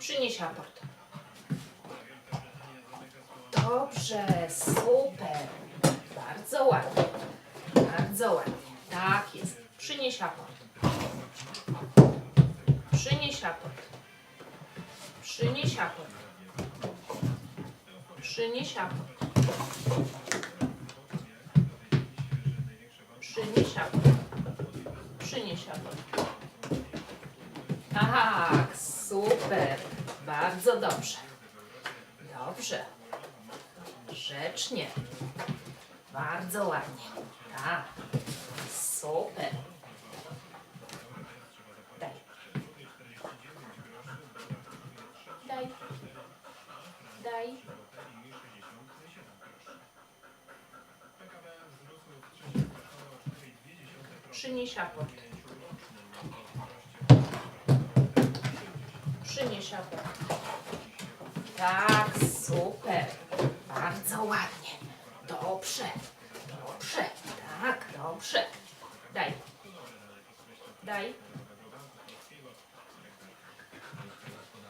Przynieś aport. Dobrze, super. Bardzo ładnie. Bardzo ładnie. Tak jest. Przynieś aport. Przynieś aport. Przynieś aport. Przynieś aport. Przynieś aport. Przynieś aport. Tak, super. Bardzo dobrze. Dobrze. Grzecznie. Bardzo ładnie. Tak. Super. Daj. Daj. Daj. Przynieś aport. Przynieś. Tak, super. Bardzo ładnie. Dobrze. Dobrze. Tak, dobrze. Daj. Daj.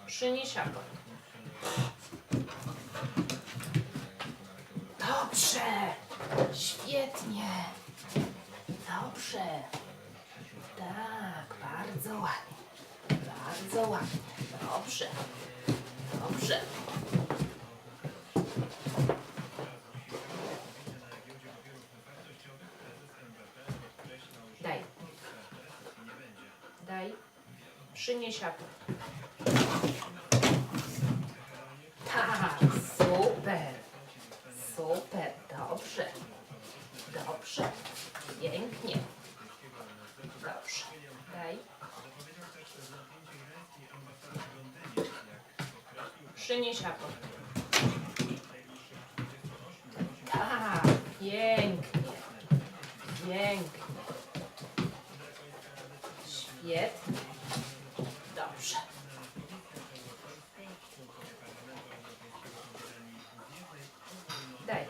Przynieś. Dobrze. Świetnie. Dobrze. Tak, bardzo ładnie. Bardzo ładnie. Dobrze. Dobrze. Daj. Daj. Przynieś aport. Tak, super. Super, dobrze. Dobrze. Pięknie. Dobrze. Daj. Przynieś aport. Tak, pięknie. Pięknie. Świetnie. Dobrze. Daj.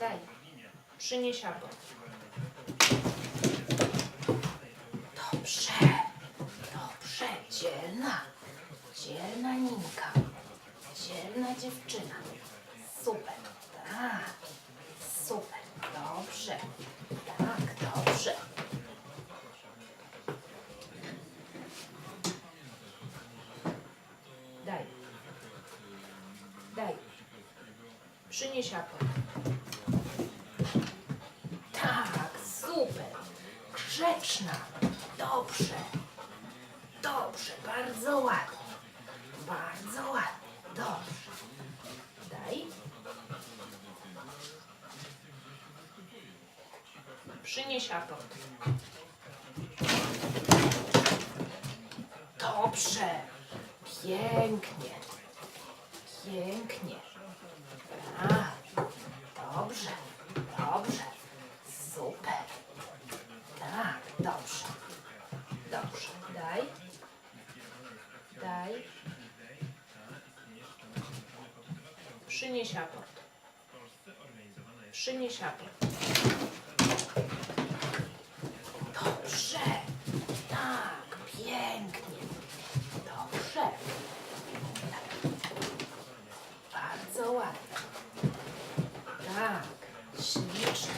Daj. Przynieś. Dobrze. Dobrze. Dzielna. Dzielna Ninka. Dzielna dziewczyna. Super. Tak. Super. Dobrze. Tak, dobrze. Daj. Daj. Przynieś aport. Tak, super. Grzeczna. Dobrze. Dobrze, bardzo ładnie. Bardzo ładnie. Dobrze. Daj. Przynieś aport. Dobrze. Pięknie. Pięknie. A, dobrze. Dobrze. Super. Tak, dobrze. Dobrze. Daj. Daj. Przynieś aport. Przynieś aport. Dobrze. Tak, pięknie. Dobrze. Bardzo ładnie. Tak, ślicznie.